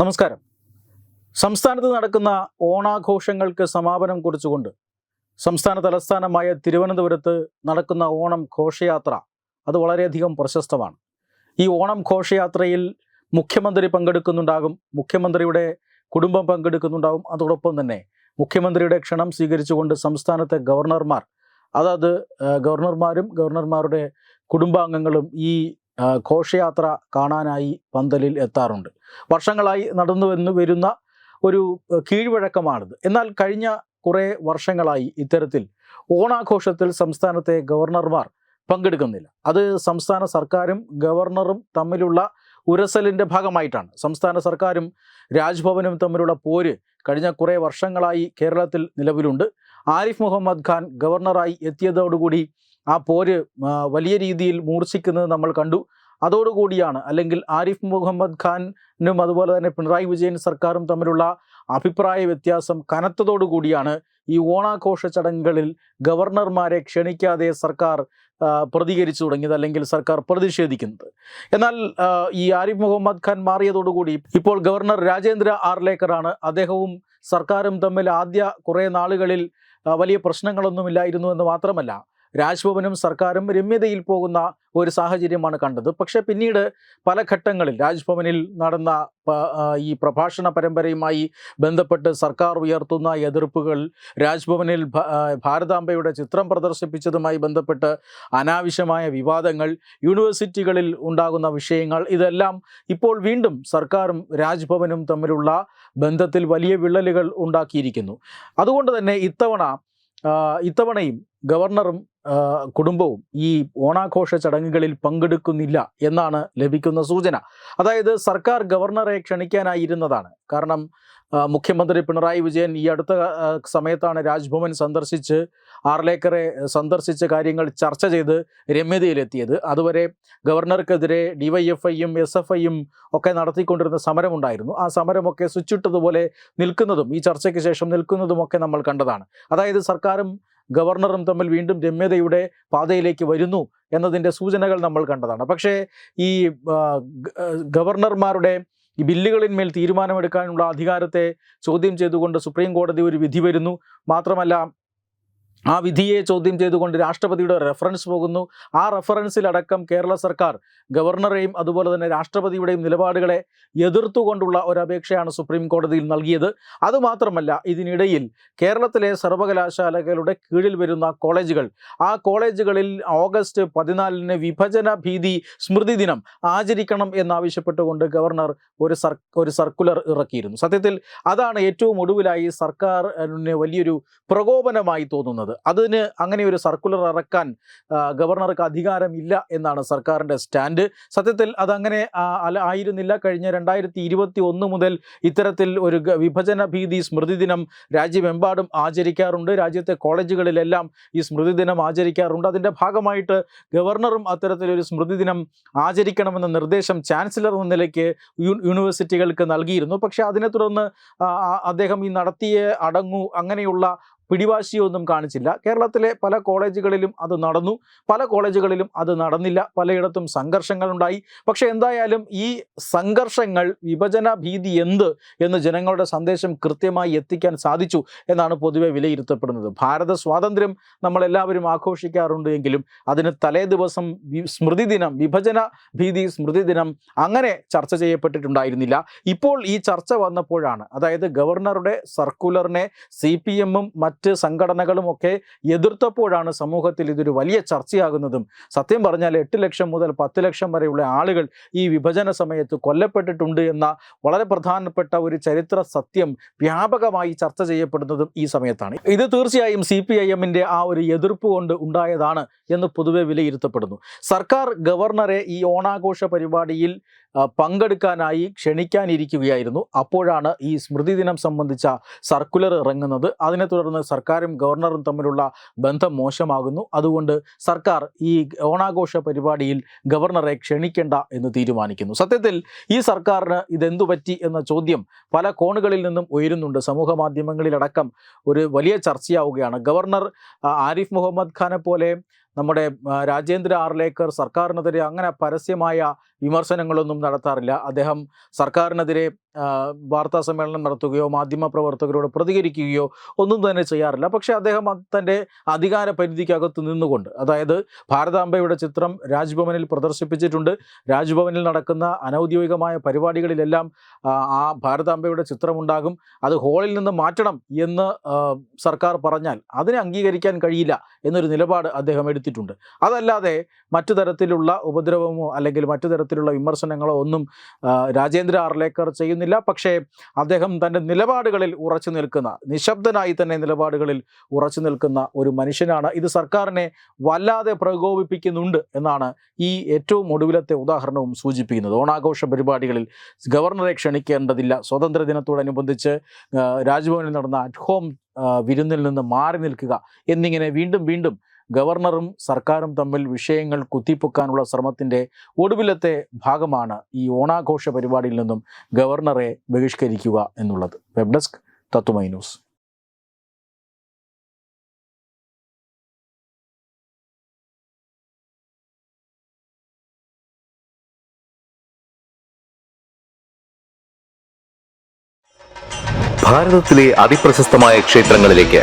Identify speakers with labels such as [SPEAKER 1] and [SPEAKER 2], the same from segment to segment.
[SPEAKER 1] നമസ്കാരം. സംസ്ഥാനത്ത് നടക്കുന്ന ഓണാഘോഷങ്ങൾക്ക് സമാപനം കുറിച്ചുകൊണ്ട് സംസ്ഥാന തലസ്ഥാനമായ തിരുവനന്തപുരത്ത് നടക്കുന്ന ഓണം ഘോഷയാത്ര അത് വളരെയധികം പ്രശസ്തമാണ്. ഈ ഓണം ഘോഷയാത്രയിൽ മുഖ്യമന്ത്രി പങ്കെടുക്കുന്നുണ്ടാകും മുഖ്യമന്ത്രിയുടെ കുടുംബം പങ്കെടുക്കുന്നുണ്ടാകും. അതോടൊപ്പം തന്നെ മുഖ്യമന്ത്രിയുടെ ക്ഷണം സ്വീകരിച്ചുകൊണ്ട് സംസ്ഥാനത്തെ ഗവർണർമാർ അതായത് ഗവർണർമാരും ഗവർണർമാരുടെ കുടുംബാംഗങ്ങളും ഈ ഘോഷയാത്ര കാണാനായി പന്തലിൽ എത്താറുണ്ട്. വർഷങ്ങളായി നടന്നു വന്നു വരുന്ന ഒരു കീഴ്വഴക്കമാണിത്. എന്നാൽ കഴിഞ്ഞ കുറേ വർഷങ്ങളായി ഇത്തരത്തിൽ ഓണാഘോഷത്തിൽ സംസ്ഥാനത്തെ ഗവർണർമാർ പങ്കെടുക്കുന്നില്ല. അത് സംസ്ഥാന സർക്കാരും ഗവർണറും തമ്മിലുള്ള ഉരസലിന്റെ ഭാഗമായിട്ടാണ്. സംസ്ഥാന സർക്കാരും രാജ്ഭവനും തമ്മിലുള്ള പോര് കഴിഞ്ഞ കുറേ വർഷങ്ങളായി കേരളത്തിൽ നിലവിലുണ്ട്. ആരിഫ് മുഹമ്മദ് ഖാൻ ഗവർണറായി എത്തിയതോടുകൂടി ആ പോര് വലിയ രീതിയിൽ മൂർച്ഛിക്കുന്നത് നമ്മൾ കണ്ടു. അതോടുകൂടിയാണ് അല്ലെങ്കിൽ ആരിഫ് മുഹമ്മദ് ഖാനും അതുപോലെ തന്നെ പിണറായി വിജയൻ സർക്കാരും തമ്മിലുള്ള അഭിപ്രായ വ്യത്യാസം കനത്തതോടുകൂടിയാണ് ഈ ഓണാഘോഷ ചടങ്ങുകളിൽ ഗവർണർമാരെ ക്ഷണിക്കാതെ സർക്കാർ പ്രതികരിച്ചു തുടങ്ങിയത് അല്ലെങ്കിൽ സർക്കാർ പ്രതിഷേധിക്കുന്നത്. എന്നാൽ ഈ ആരിഫ് മുഹമ്മദ് ഖാൻ മാറിയതോടുകൂടി ഇപ്പോൾ ഗവർണർ രാജേന്ദ്ര ആർലേക്കറാണ് അദ്ദേഹവും സർക്കാരും തമ്മിൽ ആദ്യ കുറേ നാളുകളിൽ വലിയ പ്രശ്നങ്ങളൊന്നുമില്ലായിരുന്നു എന്ന് മാത്രമല്ല രാജ്ഭവനും സർക്കാരും രമ്യതയിൽ പോകുന്ന ഒരു സാഹചര്യമാണ് കണ്ടത്. പക്ഷേ പിന്നീട് പല ഘട്ടങ്ങളിൽ രാജ്ഭവനിൽ നടന്ന ഈ പ്രഭാഷണ പരമ്പരയുമായി ബന്ധപ്പെട്ട് സർക്കാർ ഉയർത്തുന്ന എതിർപ്പുകൾ രാജ്ഭവനിൽ ഭാരതാംബയുടെ ചിത്രം പ്രദർശിപ്പിച്ചതുമായി ബന്ധപ്പെട്ട് അനാവശ്യമായ വിവാദങ്ങൾ യൂണിവേഴ്സിറ്റികളിൽ ഉണ്ടാകുന്ന വിഷയങ്ങൾ ഇതെല്ലാം ഇപ്പോൾ വീണ്ടും സർക്കാരും രാജ്ഭവനും തമ്മിലുള്ള ബന്ധത്തിൽ വലിയ വിള്ളലുകൾ ഉണ്ടാക്കിയിരിക്കുന്നു. അതുകൊണ്ട് തന്നെ ഇത്തവണ ഇത്തവണയും ഗവർണറും കുടുംബവും ഈ ഓണാഘോഷ ചടങ്ങുകളിൽ പങ്കെടുക്കുന്നില്ല എന്നാണ് ലഭിക്കുന്ന സൂചന. അതായത് സർക്കാർ ഗവർണറെ ക്ഷണിക്കാനായിരുന്നതാണ്. കാരണം മുഖ്യമന്ത്രി പിണറായി വിജയൻ ഈ അടുത്ത സമയത്താണ് രാജ്ഭവൻ സന്ദർശിച്ച് ആർലേക്കറെ സന്ദർശിച്ച് കാര്യങ്ങൾ ചർച്ച ചെയ്ത് രമ്യതയിലെത്തിയത്. അതുവരെ ഗവർണർക്കെതിരെ ഡിവൈഎഫ്ഐയും എസ് എഫ് ഐയും ഒക്കെ നടത്തിക്കൊണ്ടിരുന്ന സമരമുണ്ടായിരുന്നു. ആ സമരമൊക്കെ സ്വിച്ചിട്ടതുപോലെ നിൽക്കുന്നതും ഈ ചർച്ചയ്ക്ക് ശേഷം നിൽക്കുന്നതുമൊക്കെ നമ്മൾ കണ്ടതാണ്. അതായത് സർക്കാരും ഗവർണറും തമ്മിൽ വീണ്ടും രമ്യതയുടെ പാതയിലേക്ക് വരുന്നു എന്നതിന്റെ സൂചനകൾ നമ്മൾ കണ്ടതാണ്. പക്ഷേ ഈ ഗവർണർമാരുടെ ഈ ബില്ലുകളിന്മേൽ തീരുമാനമെടുക്കാനുള്ള അധികാരത്തെ ചോദ്യം ചെയ്തുകൊണ്ട് സുപ്രീം കോടതി ഒരു വിധി വരുന്നു. മാത്രമല്ല ആ വിധിയെ ചോദ്യം ചെയ്തുകൊണ്ട് രാഷ്ട്രപതിയുടെ റെഫറൻസ് പോകുന്നു. ആ റെഫറൻസിലടക്കം കേരള സർക്കാർ ഗവർണറെയും അതുപോലെ തന്നെ രാഷ്ട്രപതിയുടെയും നിലപാടുകളെ എതിർത്തുകൊണ്ടുള്ള ഒരു അപേക്ഷയാണ് സുപ്രീം കോടതിയിൽ നൽകിയത്. അതുമാത്രമല്ല ഇതിനിടയിൽ കേരളത്തിലെ സർവകലാശാലകളുടെ കീഴിൽ വരുന്ന കോളേജുകൾ ആ കോളേജുകളിൽ ഓഗസ്റ്റ് പതിനാലിന് വിഭജന ഭീതി സ്മൃതി ദിനം ആചരിക്കണം എന്നാവശ്യപ്പെട്ടുകൊണ്ട് ഗവർണർ ഒരു ഒരു സർക്കുലർ ഇറക്കിയിരുന്നു. സത്യത്തിൽ അതാണ് ഏറ്റവും ഒടുവിലായി സർക്കാരിന് വലിയൊരു പ്രകോപനമായി തോന്നുന്നത്. അതിന് അങ്ങനെ ഒരു സർക്കുലർ ഇറക്കാൻ ഗവർണർക്ക് അധികാരമില്ല എന്നാണ് സർക്കാരിന്റെ സ്റ്റാൻഡ്. സത്യത്തിൽ അതങ്ങനെ അല്ല ആയിരുന്നില്ല. കഴിഞ്ഞ രണ്ടായിരത്തി ഇരുപത്തി ഒന്ന് മുതൽ ഇത്തരത്തിൽ ഒരു വിഭജന ഭീതി സ്മൃതി ദിനം രാജ്യമെമ്പാടും ആചരിക്കാറുണ്ട്. രാജ്യത്തെ കോളേജുകളിലെല്ലാം ഈ സ്മൃതി ദിനം ആചരിക്കാറുണ്ട്. അതിന്റെ ഭാഗമായിട്ട് ഗവർണറും അത്തരത്തിലൊരു സ്മൃതി ദിനം ആചരിക്കണമെന്ന നിർദ്ദേശം ചാൻസലർ എന്ന നിലയ്ക്ക് യൂണിവേഴ്സിറ്റികൾക്ക് നൽകിയിരുന്നു. പക്ഷേ അതിനെ തുടർന്ന് അദ്ദേഹം ഈ നടത്തിയ അടങ്ങു അങ്ങനെയുള്ള പിടിവാശിയൊന്നും കാണിച്ചില്ല. കേരളത്തിലെ പല കോളേജുകളിലും അത് നടന്നു. പല കോളേജുകളിലും അത് നടന്നില്ല. പലയിടത്തും സംഘർഷങ്ങളുണ്ടായി. പക്ഷെ എന്തായാലും ഈ സംഘർഷങ്ങൾ വിഭജന ഭീതി എന്ത് എന്ന് ജനങ്ങളുടെ സന്ദേശം കൃത്യമായി എത്തിക്കാൻ സാധിച്ചു എന്നാണ് പൊതുവെ വിലയിരുത്തപ്പെടുന്നത്. ഭാരത സ്വാതന്ത്ര്യം നമ്മളെല്ലാവരും ആഘോഷിക്കാറുണ്ട് എങ്കിലും അതിന് തലേ ദിവസം സ്മൃതി ദിനം വിഭജന ഭീതി സ്മൃതി ദിനം അങ്ങനെ ചർച്ച ചെയ്യപ്പെട്ടിട്ടുണ്ടായിരുന്നില്ല. ഇപ്പോൾ ഈ ചർച്ച വന്നപ്പോഴാണ് അതായത് ഗവർണറുടെ സർക്കുലറിനെ സി പി എമ്മും മറ്റ് സംഘടനകളും ഒക്കെ എതിർത്തപ്പോഴാണ് സമൂഹത്തിൽ ഇതൊരു വലിയ ചർച്ചയാകുന്നതും. സത്യം പറഞ്ഞാൽ എട്ട് ലക്ഷം മുതൽ പത്ത് ലക്ഷം വരെയുള്ള ആളുകൾ ഈ വിഭജന സമയത്ത് കൊല്ലപ്പെട്ടിട്ടുണ്ട് എന്ന വളരെ പ്രധാനപ്പെട്ട ഒരു ചരിത്ര സത്യം വ്യാപകമായി ചർച്ച ചെയ്യപ്പെടുന്നതും ഈ സമയത്താണ്. ഇത് തീർച്ചയായും സി പി ഐ എമ്മിന്റെ ആ ഒരു എതിർപ്പ് കൊണ്ട് ഉണ്ടായതാണ് എന്ന് പൊതുവെ വിലയിരുത്തപ്പെടുന്നു. സർക്കാർ ഗവർണറെ ഈ ഓണാഘോഷ പരിപാടിയിൽ പങ്കെടുക്കാനായി ക്ഷണിക്കാനിരിക്കുകയായിരുന്നു. അപ്പോഴാണ് ഈ സ്മൃതിദിനം സംബന്ധിച്ച സർക്കുലർ ഇറങ്ങുന്നത്. അതിനെ തുടർന്ന് സർക്കാരും ഗവർണറും തമ്മിലുള്ള ബന്ധം മോശമാകുന്നു. അതുകൊണ്ട് സർക്കാർ ഈ ഓണാഘോഷ പരിപാടിയിൽ ഗവർണറെ ക്ഷണിക്കേണ്ട എന്ന് തീരുമാനിക്കുന്നു. സത്യത്തിൽ ഈ സർക്കാരിന് ഇതെന്തു പറ്റി എന്ന ചോദ്യം പല കോണുകളിൽ നിന്നും ഉയരുന്നുണ്ട്. സമൂഹ മാധ്യമങ്ങളിലടക്കം ഒരു വലിയ ചർച്ചയാവുകയാണ്. ഗവർണർ ആരിഫ് മുഹമ്മദ് ഖാനെ പോലെ നമ്മുടെ രാജേന്ദ്ര ആർലേക്കർ സർക്കാരിനെതിരെ അങ്ങനെ പരസ്യമായ വിമർശനങ്ങളൊന്നും നടത്താറില്ല. അദ്ദേഹം സർക്കാരിനെതിരെ വാർത്താ സമ്മേളനം നടത്തുകയോ മാധ്യമപ്രവർത്തകരോട് പ്രതികരിക്കുകയോ ഒന്നും തന്നെ ചെയ്യാറില്ല. പക്ഷേ അദ്ദേഹം തന്റെ അധികാര പരിധിക്കകത്ത് നിന്നുകൊണ്ട് അതായത് ഭാരതാംബയുടെ ചിത്രം രാജ്ഭവനിൽ പ്രദർശിപ്പിച്ചിട്ടുണ്ട്. രാജ്ഭവനിൽ നടക്കുന്ന അനൗദ്യോഗികമായ പരിപാടികളിലെല്ലാം ആ, ഭാരതാംബയുടെ ഭാരതാംബയുടെ ചിത്രമുണ്ടാകും. അത് ഹോളിൽ നിന്ന് മാറ്റണം എന്ന് സർക്കാർ പറഞ്ഞാൽ അതിനെ അംഗീകരിക്കാൻ കഴിയില്ല എന്നൊരു നിലപാട് അദ്ദേഹം എടുത്തിട്ടുണ്ട് അതല്ലാതെ മറ്റു തരത്തിലുള്ള ഉപദ്രവമോ അല്ലെങ്കിൽ മറ്റു തരത്തിലുള്ള വിമർശനങ്ങളോ ഒന്നും രാജേന്ദ്ര ആർലേക്കർ ചെയ്യുന്നില്ല. പക്ഷേ അദ്ദേഹം തന്റെ നിലപാടുകളിൽ ഉറച്ചു നിൽക്കുന്ന നിശബ്ദനായി തന്നെ നിലപാടുകളിൽ ഉറച്ചു നിൽക്കുന്ന ഒരു മനുഷ്യനാണ്. ഇത് സർക്കാരിനെ വല്ലാതെ പ്രകോപിപ്പിക്കുന്നുണ്ട് എന്നാണ് ഈ ഏറ്റവും ഒടുവിലത്തെ ഉദാഹരണവും സൂചിപ്പിക്കുന്നത്. ഓണാഘോഷ പരിപാടികളിൽ ഗവർണറെ ക്ഷണിക്കേണ്ടതില്ല. സ്വാതന്ത്ര്യ ദിനത്തോടനുബന്ധിച്ച് രാജ്ഭവനിൽ നടന്ന അറ്റ് ഹോം വിരുന്നിൽ നിന്ന് മാറി നിൽക്കുക എന്നിങ്ങനെ വീണ്ടും വീണ്ടും ഗവർണറും സർക്കാരും തമ്മിൽ വിഷയങ്ങൾ കുത്തിപ്പൊക്കാനുള്ള ശ്രമത്തിന്റെ ഒടുവിലത്തെ ഭാഗമാണ് ഈ ഓണാഘോഷ പരിപാടിയിൽ നിന്നും ഗവർണറെ ബഹിഷ്കരിക്കുക എന്നുള്ളത്. വെബ് ഡെസ്ക് തത്തുമൈ ന്യൂസ്.
[SPEAKER 2] ഭാരതത്തിലെ അതിപ്രശസ്തമായ ക്ഷേത്രങ്ങളിലേക്ക്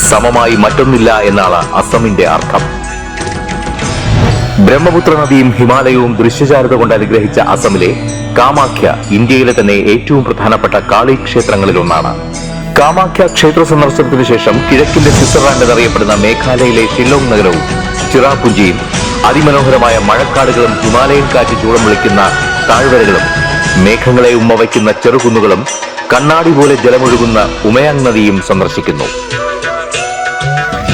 [SPEAKER 2] സമമായി മറ്റൊന്നില്ല എന്നാണ് അസമിന്റെ അർത്ഥം. ബ്രഹ്മപുത്ര നദിയും ഹിമാലയവും ദൃശ്യചാരുത കൊണ്ട് അനുഗ്രഹിച്ച അസമിലെ കാമാഖ്യ ഇന്ത്യയിലെ തന്നെ ഏറ്റവും പ്രധാനപ്പെട്ട കാളി ക്ഷേത്രങ്ങളിലൊന്നാണ് കാമാഖ്യ ക്ഷേത്ര സന്ദർശനത്തിനു ശേഷം കിഴക്കിന്റെ സ്വിറ്റ്സർലാൻഡ് എന്നറിയപ്പെടുന്ന മേഘാലയയിലെ ഷില്ലോങ് നഗരവും ചിറാപുഞ്ചിയും അതിമനോഹരമായ മഴക്കാടുകളും ഹിമാലയൻ കാറ്റ് ചൂടം വിളിക്കുന്ന താഴ്വരകളും മേഘങ്ങളെ ഉമ്മ വയ്ക്കുന്ന ചെറുകുന്നുകളും കണ്ണാടി പോലെ ജലമൊഴുകുന്ന ഉമയാങ് നദിയും സന്ദർശിക്കുന്നു.